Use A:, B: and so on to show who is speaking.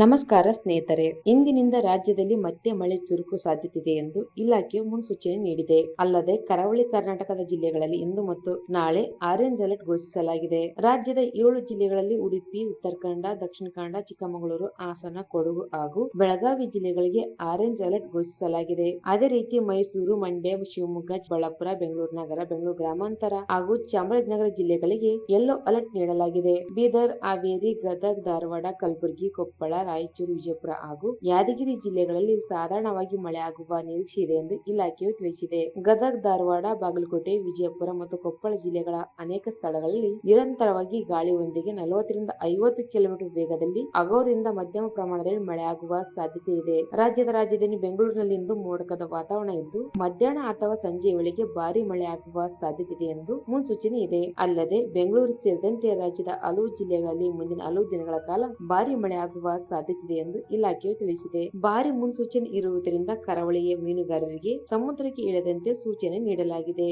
A: ನಮಸ್ಕಾರ ಸ್ನೇಹಿತರೆ. ಇಂದಿನಿಂದ ರಾಜ್ಯದಲ್ಲಿ ಮತ್ತೆ ಮಳೆ ಚುರುಕು ಸಾಧ್ಯತೆಯಿದೆ ಎಂದು ಇಲಾಖೆ ಮುನ್ಸೂಚನೆ ನೀಡಿದೆ. ಅಲ್ಲದೆ ಕರಾವಳಿ ಕರ್ನಾಟಕದ ಜಿಲ್ಲೆಗಳಲ್ಲಿ ಇಂದು ಮತ್ತು ನಾಳೆ ಆರೆಂಜ್ ಅಲರ್ಟ್ ಘೋಷಿಸಲಾಗಿದೆ. ರಾಜ್ಯದ ಏಳು ಜಿಲ್ಲೆಗಳಲ್ಲಿ ಉಡುಪಿ ಉತ್ತರ ಕನ್ನಡ ದಕ್ಷಿಣ ಕನ್ನಡ, ಚಿಕ್ಕಮಗಳೂರು, ಹಾಸನ, ಕೊಡಗು ಹಾಗೂ ಬೆಳಗಾವಿ ಜಿಲ್ಲೆಗಳಿಗೆ ಆರೆಂಜ್ ಅಲರ್ಟ್ ಘೋಷಿಸಲಾಗಿದೆ. ಅದೇ ರೀತಿ ಮೈಸೂರು, ಮಂಡ್ಯ, ಶಿವಮೊಗ್ಗ, ಚಿಕ್ಕಬಳ್ಳಾಪುರ, ಬೆಂಗಳೂರು ನಗರ, ಬೆಂಗಳೂರು ಗ್ರಾಮಾಂತರ ಹಾಗೂ ಚಾಮರಾಜನಗರ ಜಿಲ್ಲೆಗಳಿಗೆ ಯೆಲ್ಲೋ ಅಲರ್ಟ್ ನೀಡಲಾಗಿದೆ. ಬೀದರ್, ಹಾವೇರಿ, ಗದಗ್, ಧಾರವಾಡ, ಕಲಬುರಗಿ, ಕೊಪ್ಪಳ ರಾಯಚೂರು, ವಿಜಯಪುರ ಹಾಗೂ ಯಾದಗಿರಿ ಜಿಲ್ಲೆಗಳಲ್ಲಿ ಸಾಧಾರಣವಾಗಿ ಮಳೆ ಆಗುವ ನಿರೀಕ್ಷೆ ಇದೆ ಎಂದು ಇಲಾಖೆಯು ತಿಳಿಸಿದೆ. ಗದಗ, ಧಾರವಾಡ, ಬಾಗಲಕೋಟೆ, ವಿಜಯಪುರ ಮತ್ತು ಕೊಪ್ಪಳ ಜಿಲ್ಲೆಗಳ ಅನೇಕ ಸ್ಥಳಗಳಲ್ಲಿ ನಿರಂತರವಾಗಿ ಗಾಳಿಯೊಂದಿಗೆ ನಲವತ್ತರಿಂದ ಐವತ್ತು ಕಿಲೋಮೀಟರ್ ವೇಗದಲ್ಲಿ ಅಗೌರಿಂದ ಮಧ್ಯಮ ಪ್ರಮಾಣದಲ್ಲಿ ಮಳೆಯಾಗುವ ಸಾಧ್ಯತೆ ಇದೆ. ರಾಜ್ಯದ ರಾಜಧಾನಿ ಬೆಂಗಳೂರಿನಲ್ಲಿ ಇಂದು ಮೋಡಕದ ವಾತಾವರಣ ಇದ್ದು, ಮಧ್ಯಾಹ್ನ ಅಥವಾ ಸಂಜೆ ವೇಳೆಗೆ ಭಾರಿ ಮಳೆಯಾಗುವ ಸಾಧ್ಯತೆ ಇದೆ ಎಂದು ಮುನ್ಸೂಚನೆ ಇದೆ. ಅಲ್ಲದೆ, ಬೆಂಗಳೂರು ಸೇರಿದಂತೆ ರಾಜ್ಯದ ಹಲವು ಜಿಲ್ಲೆಗಳಲ್ಲಿ ಮುಂದಿನ ಹಲವು ದಿನಗಳ ಕಾಲ ಭಾರಿ ಮಳೆಯಾಗುವ ಸಾಧ್ಯತೆ ಇದೆ ಎಂದು ಇಲಾಖೆಯು ತಿಳಿಸಿದೆ. ಭಾರಿ ಮುನ್ಸೂಚನೆ ಇರುವುದರಿಂದ ಕರಾವಳಿಯ ಮೀನುಗಾರರಿಗೆ ಸಮುದ್ರಕ್ಕೆ ಇಳದಂತೆ ಸೂಚನೆ ನೀಡಲಾಗಿದೆ.